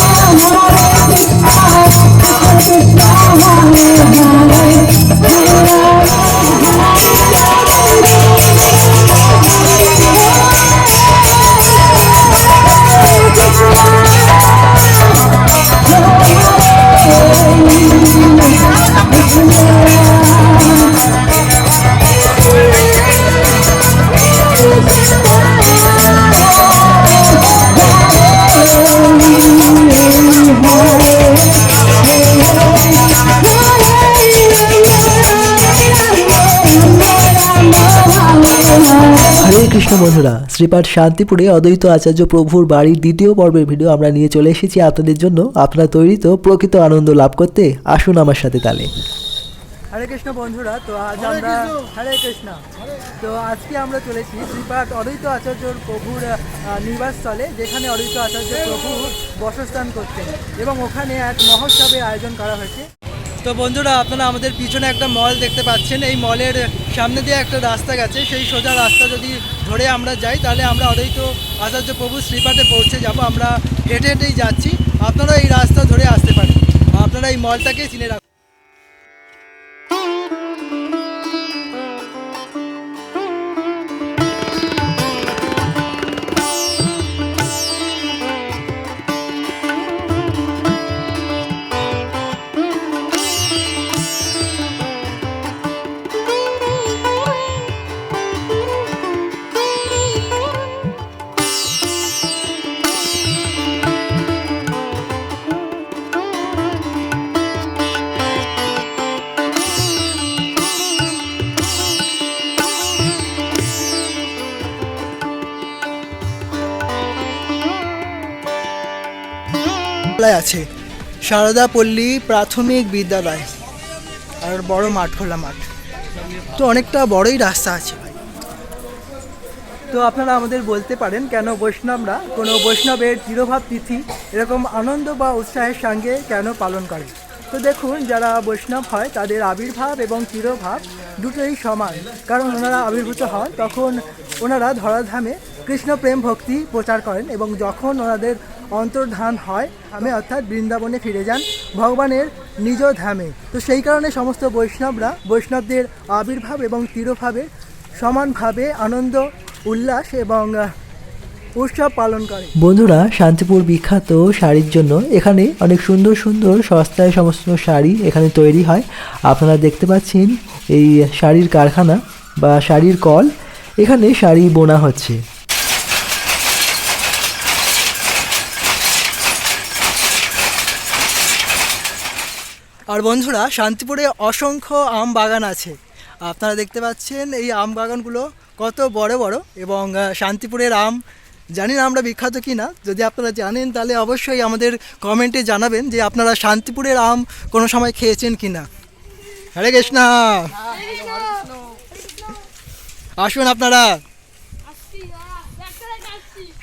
হরে কৃষ্ণ বন্ধুরা শ্রীপাঠ শান্তিপুরে অদ্বৈত আচার্য প্রভুর বাড়ির দ্বিতীয় পর্বের ভিডিও আমরা নিয়ে চলে এসেছি আপনাদের জন্য। আপনারা তৈরি তো প্রকৃত আনন্দ লাভ করতে আসুন আমার সাথে তালে। হরে কৃষ্ণ বন্ধুরা তো আজ আমরা হরে কৃষ্ণ। তো আজকে আমরা চলেছি শ্রীপাঠ অদ্বৈত আচার্য প্রভুর আহ, নিবাসস্থলে যেখানে অদ্বৈত আচার্য প্রভু বসস্থান করতেন এবং ওখানে এক মহোৎসবের আয়োজন করা হয়েছে। তো বন্ধুরা, আপনারা আমাদের পিছনে একটা মল দেখতে পাচ্ছেন। এই মলের সামনে দিয়ে একটা রাস্তা গেছে। সেই সোজা রাস্তা যদি ধরে আমরা যাই, তাহলে আমরা অদ্বৈত আচার্য প্রভু শ্রীপাঠে পৌঁছে যাব। আমরা হেঁটে হেঁটেই যাচ্ছি। আপনারা এই রাস্তা ধরে আসতে পারেন। আপনারা এই মলটাকে চিনে রাখুন। সারদা পল্লী প্রাথমিক বিদ্যালয়। আর বড় মাঠ, খোলা মাঠ। তো অনেকটা বড়ই রাস্তা আছে। তো আপনারা আমাদের বলতে পারেন, কেন বৈষ্ণবরা, কোনো বৈষ্ণবের তিরোভাব তিথি, এরকম আনন্দ বা উৎসাহের সঙ্গে কেন পালন করে? তো দেখুন, যারা বৈষ্ণব হয়, তাদের আবির্ভাব এবং তিরোভাব দুটোই সমান। কারণ ওনারা আবির্ভূত হন, তখন ওনারা ধরাধামে কৃষ্ণ প্রেম ভক্তি প্রচার করেন এবং যখন ওনাদের অন্তর্ধান হয়। আমি অর্থাৎ বৃন্দাবনে ফিরে যান ভগবানের নিজ ধামে। তো সেই কারণে সমস্ত বৈষ্ণবরা, বৈষ্ণবদের আবির্ভাব এবং তিরোভাবে সমানভাবে আনন্দ, উল্লাস এবং উৎসব পালন করে। বন্ধুরা, শান্তিপুর বিখ্যাত শাড়ির জন্য এখানে অনেক সুন্দর সুন্দর সস্তায় সমস্ত শাড়ি এখানে তৈরি হয়। আপনারা দেখতে পাচ্ছেন এই শাড়ির কারখানা বা শাড়ির কল। এখানে শাড়ি বোনা হচ্ছে। আর বন্ধুরা, শান্তিপুরে অসংখ্য আম বাগান আছে। আপনারা দেখতে পাচ্ছেন এই আম বাগানগুলো কত বড় বড় এবং শান্তিপুরের আম, জানি না আমরা বিখ্যাত কি না যদি আপনারা জানেন তাহলে অবশ্যই আমাদের কমেন্টে জানাবেন যে আপনারা শান্তিপুরের আম কোনো সময় খেয়েছেন কি না হরে কৃষ্ণ। আসুন আপনারা।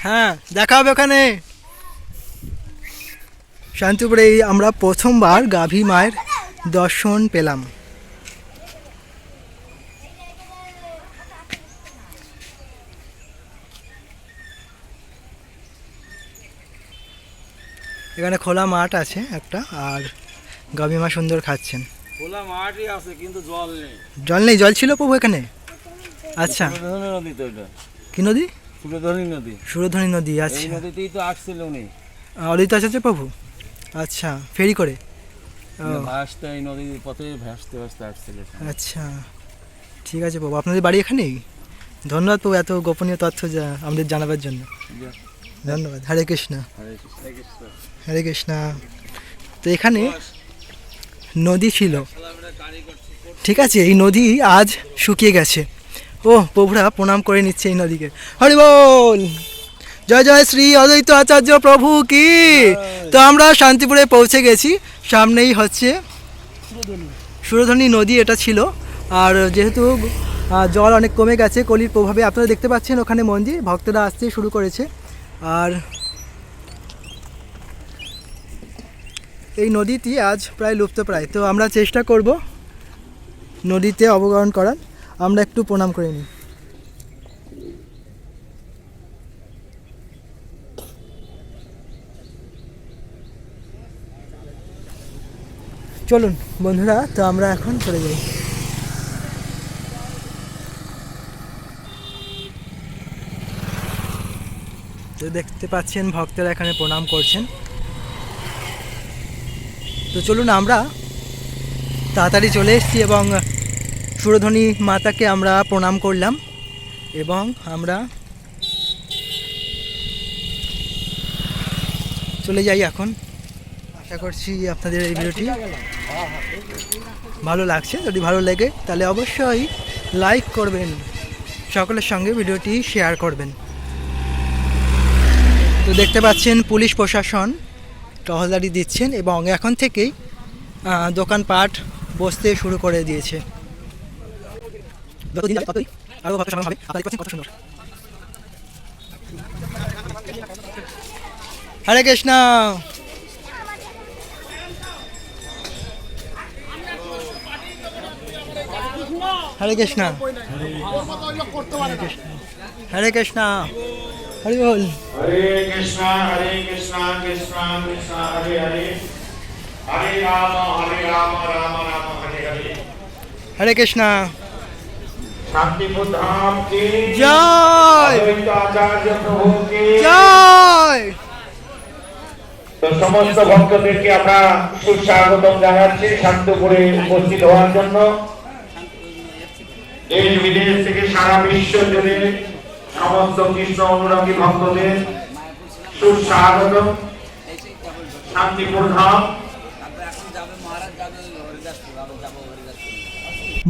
হ্যাঁ দেখা হবে ওখানে। শান্তিপুরে আমরা প্রথমবার গাভী মায়ের দর্শন পেলাম। এখানে খোলা মাঠ আছে একটা আর গাভী মা সুন্দর খাচ্ছেন। খোলা মাঠই আছে কিন্তু জল নেই। জল নেই? জল ছিল প্রভু এখানে? আচ্ছা। নদী তো এটা। কি নদী? সুরধনী নদী। সুরধনী নদী এই আচ্ছা। নদীতেই তো আসছিল উনি। অদিত আছে প্রভু? আচ্ছা ফেরি করে? ভাসতে এই নদীর পথে ভাসতে ভাসতে আসছিল আচ্ছা ঠিক আছে বাবু। আপনাদের বাড়ি এখানেই? ধন্যবাদ প্রভু এত গোপনীয় তথ্য যা আমাদের জানাবার জন্য। ধন্যবাদ। হরে কৃষ্ণ। হরে কৃষ্ণ। তো এখানে নদী ছিল। ঠিক আছে এই নদী আজ শুকিয়ে গেছে। ও প্রভুরা প্রণাম করে নিচ্ছে এই নদীকে। হরি বল জয় জয় শ্রী অদ্বৈত আচার্য প্রভু কি? তো আমরা শান্তিপুরে পৌঁছে গেছি। সামনেই হচ্ছে সুরধনী নদী এটা ছিল। আর যেহেতু জল অনেক কমে গেছে কলির প্রভাবে আপনারা দেখতে পাচ্ছেন ওখানে মন্দির ভক্তরা আসতে শুরু করেছে। আর এই নদীটি আজ প্রায় লুপ্তপ্রায়। তো আমরা চেষ্টা করব নদীতে অবতরণ করার। আমরা একটু প্রণাম করে নিই। চলুন, বন্ধুরা, তো আমরা এখন চলে যাই। তো দেখতে পাচ্ছেন, ভক্তরা এখানে প্রণাম করছেন। তো চলুন, আমরা তাড়াতাড়ি চলে এসেছি এবং সুরধ্বনি মাতাকে আমরা প্রণাম করলাম এবং আমরা চলে যাই এখন। আশা করছি আপনাদের এই ভিডিওটি ভালো লাগছে, যদি ভালো লাগে, তাহলে অবশ্যই লাইক করবেন। সকলের সঙ্গে ভিডিওটি শেয়ার করবেন। তো দেখতে পাচ্ছেন, পুলিশ প্রশাসন টহলদারি দিচ্ছেন এবং এখন থেকেই দোকানপাট বসতে শুরু করে দিয়েছে। আরও হরে কৃষ্ণ! হরে কৃষ্ণ। হরে কৃষ্ণ। হরি বল। হরে কৃষ্ণ হরে কৃষ্ণ কৃষ্ণ কৃষ্ণ হরে হরে। হরে রাম হরে রাম রাম রাম হরে হরে। হরে কৃষ্ণ। শান্তি বুদ্ধাম কি? জয়। আচার্য প্রভু কি? জয়। তো সমস্ত ভক্তদেরকে আমরা সুস্বাগতম জানাচ্ছি শান্তপুরে উপস্থিত হওয়ার জন্য। দেশ বিদেশ থেকে সারা বিশ্ব জুড়ে সমস্ত কৃষ্ণ অনুরাগী ভক্তদের সুস্বাগতম শান্তিপুর ধাম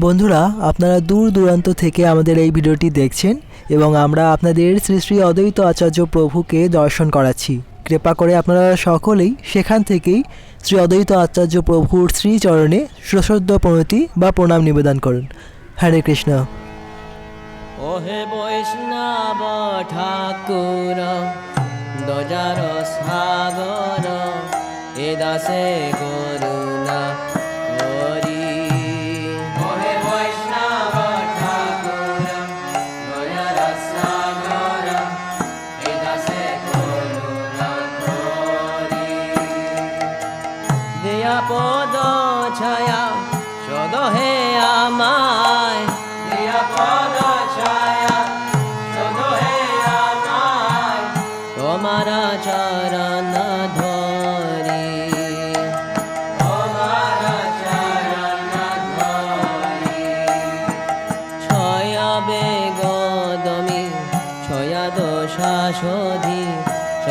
বন্ধুরা, আপনারা দূর দূরান্ত থেকে আমাদের এই ভিডিওটি দেখছেন এবং আমরা আপনাদের শ্রী শ্রী অদ্বৈত আচার্য প্রভুকে দর্শন করাচ্ছি। কৃপা করে আপনারা সকলেই সেখান থেকেই শ্রী অদ্বৈত আচার্য প্রভুর শ্রীচরণে সশ্রদ্ধ প্রণতি বা প্রণাম নিবেদন করুন। হরে কৃষ্ণ। ওহে বৈষ্ণব ঠাকুর দজার সাগর এ দাসে করুণা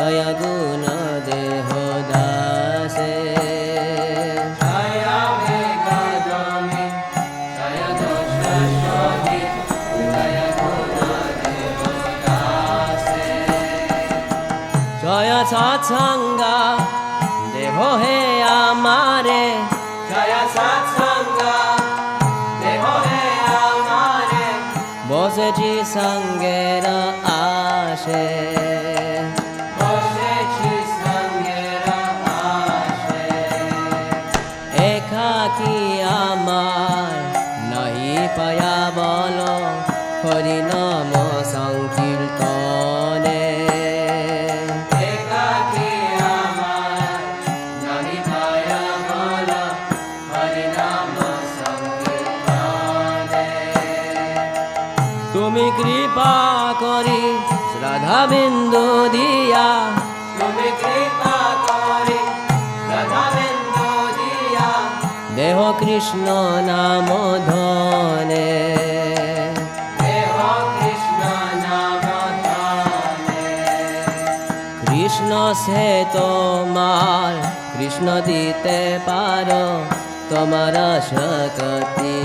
ছয়া গুণ দেহ দাসে। জয় সৎসঙ্গা দেহ হে আমারে। জয় সৎসঙ্গা দেহ হে আমারে। বসেছি সঙ্গের কৃষ্ণ নাম ধনে। কৃষ্ণ সে তোমার কৃষ্ণ দিতে পারো তোমার শক্তি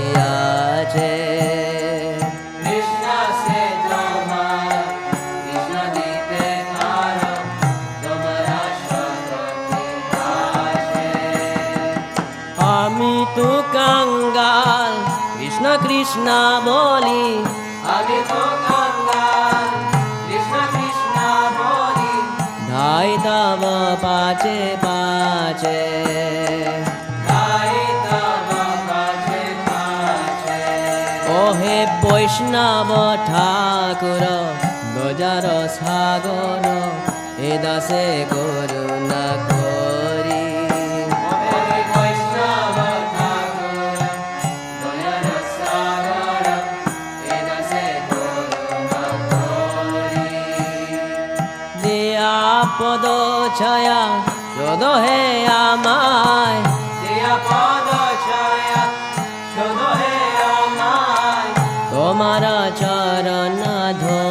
কৃষ্ণ বলি। আমি তো কাঙ্গাল কৃষ্ণ কৃষ্ণ বলি। ধাই তব পাচে পাচে। ওহে বৈষ্ণব ঠাকুর দজার সাগর এ দাসে করুণা ছায়া শুধু হে আমায়। দিয়া পদ ছায়া শুধু হে আমায়। তোমার চরণ ধরি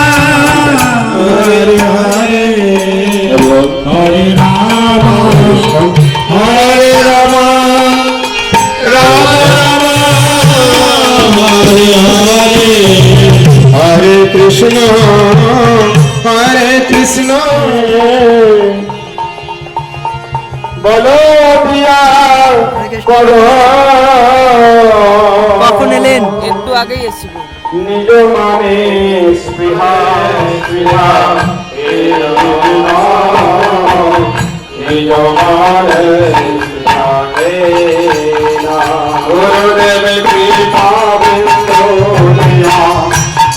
Hare Krishna কৃষ্ণ। বলো প্রিয়া করো কখন এলেন? একটু আগেই এসেছিল। নিজ মানে স্পৃহা স্পৃহা নিজ মানে স্পৃহা। গুরুদেব কৃপা বিন্দু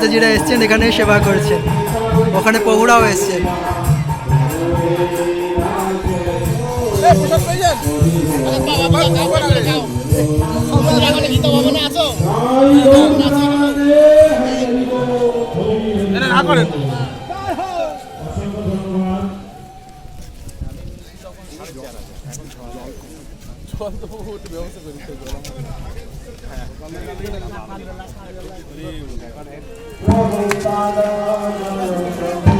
মাতাজিরা এসছেন এখানে সেবা করছেন। ওখানে প্রভুরাও এসছেন জয় জগৎ গুরু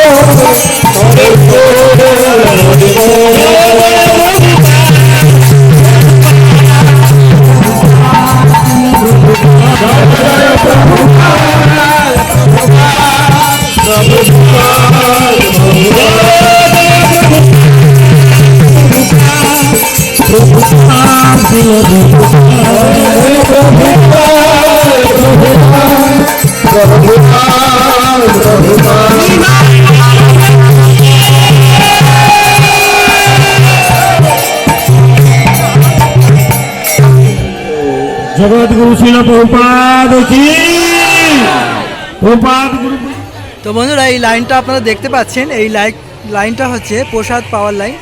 Oh, প্রভুপাদ কি? প্রভুপাদ গুরু তো বন্ধুরা, এই লাইনটা আপনারা দেখতে পাচ্ছেন। এই লাইন লাইনটা হচ্ছে প্রসাদ পাওয়ার লাইন।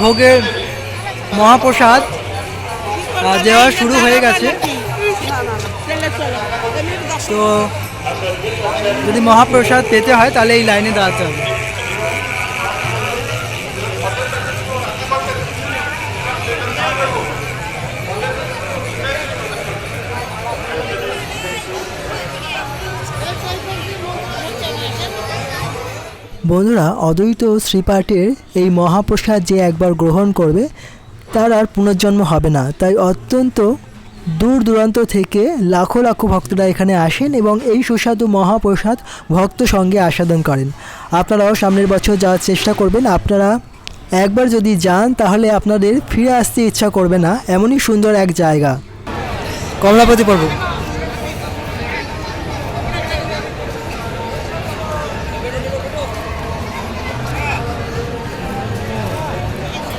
ভোগের মহাপ্রসাদ দেওয়া শুরু হয়ে গেছে। তো যদি মহাপ্রসাদ পেতে হয়, তাহলে এই লাইনে দাঁড়াতে হবে। বন্ধুরা, অদ্বৈত শ্রীপাঠের এই মহাপ্রসাদ যে একবার গ্রহণ করবে, তার আর পুনর্জন্ম হবে না। তাই অত্যন্ত দূর দূরান্ত থেকে লাখো লাখো ভক্তরা এখানে আসেন এবং এই সুস্বাদু মহাপ্রসাদ ভক্ত সঙ্গে আস্বাদন করেন। আপনারাও সামনের বছর যাওয়ার চেষ্টা করবেন। আপনারা একবার যদি যান, তাহলে আপনাদের ফিরে আসতে ইচ্ছা করবে না। এমনই সুন্দর এক জায়গা। কমলাপতি পর্ব।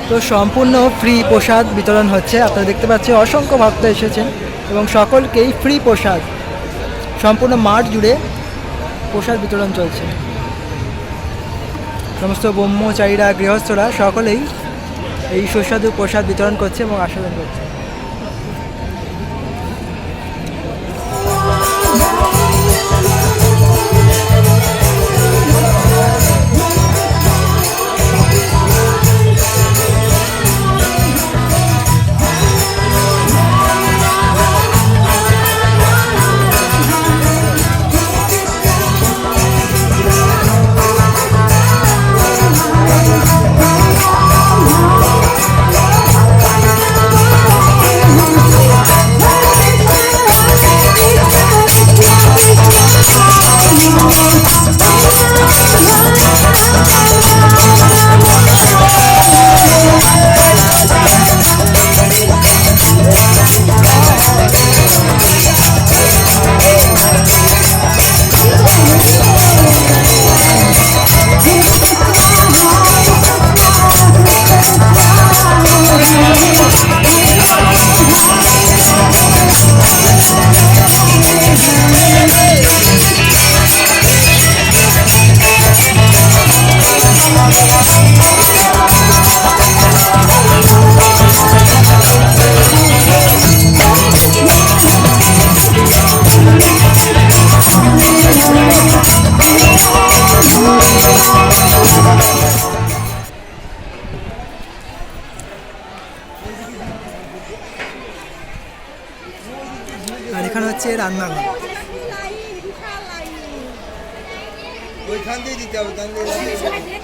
তো সম্পূর্ণ ফ্রি প্রসাদ বিতরণ হচ্ছে। আপনারা দেখতে পাচ্ছেন অসংখ্য ভক্ত এসেছেন এবং সকলকেই ফ্রি প্রসাদ। সম্পূর্ণ মাঠ জুড়ে প্রসাদ বিতরণ চলছে। সমস্ত ব্রহ্মচারীরা, গৃহস্থরা সকলেই এই সুস্বাদু প্রসাদ বিতরণ করছে এবং আস্বাদন করছে। जाऊ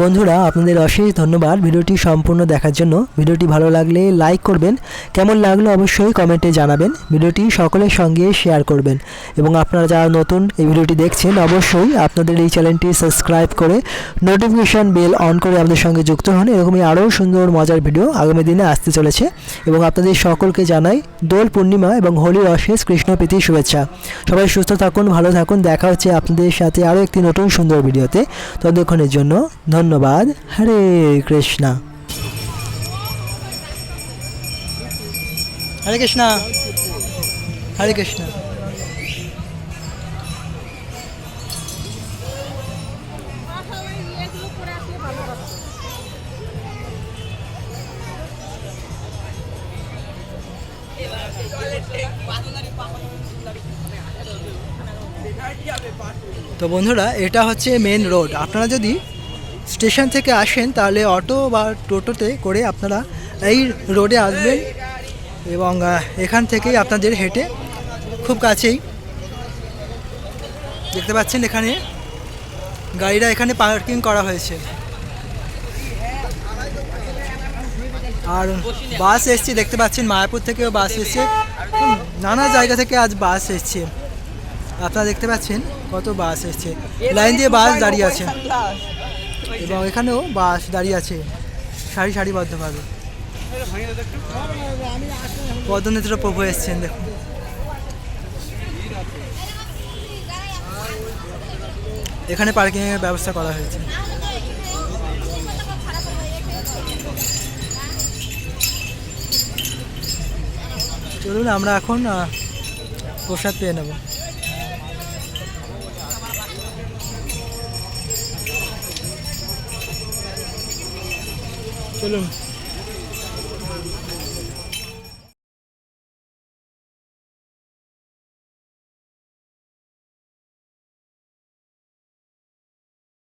বন্ধুরা, আপনাদের অশেষ ধন্যবাদ ভিডিওটি সম্পূর্ণ দেখার জন্য। ভিডিওটি ভালো লাগলে লাইক করবেন, কেমন লাগল অবশ্যই কমেন্টে জানাবেন। ভিডিওটি সকলের সঙ্গে শেয়ার করবেন। এবং আপনারা যারা নতুন এই ভিডিওটি দেখছেন, অবশ্যই আপনাদের এই চ্যানেলটি সাবস্ক্রাইব করে নোটিফিকেশান বেল অন করে আমাদের সঙ্গে যুক্ত হন। এরকমই আরও সুন্দর, মজার ভিডিও আগামী দিনে আসতে চলেছে। এবং আপনাদের সকলকে জানাই দোল পূর্ণিমা এবং হোলির অশেষ কৃষ্ণপ্রীতি শুভেচ্ছা। সবাই সুস্থ থাকুন, ভালো থাকুন। দেখা হচ্ছে আপনাদের সাথে আরও একটি নতুন সুন্দর ভিডিওতে। ততক্ষণের জন্য ধন্যবাদ। হরে কৃষ্ণা। হরে কৃষ্ণ। হরে কৃষ্ণ। তো বন্ধুরা এটা হচ্ছে মেন রোড আপনারা যদি স্টেশন থেকে আসেন, তাহলে অটো বা টোটোতে করে আপনারা এই রোডে আসবেন এবং এখান থেকেই আপনাদের হেঁটে খুব কাছেই দেখতে পাচ্ছেন এখানে গাড়িটা এখানে পার্কিং করা হয়েছে। আর বাস এসছে, দেখতে পাচ্ছেন মায়াপুর থেকেও বাস এসছে। নানা জায়গা থেকে আজ বাস এসছে। আপনারা দেখতে পাচ্ছেন কত বাস এসছে। লাইন দিয়ে বাস দাঁড়িয়ে আছে। এবং এখানেও বাস দাঁড়িয়ে আছে। সারি সারি সারিবদ্ধভাবে পদনেত্র প্রভু এসছেন, দেখুন। এখানে পার্কিংয়ের ব্যবস্থা করা হয়েছে। চলুন, আমরা এখন প্রসাদ পেয়ে নেব। চলুন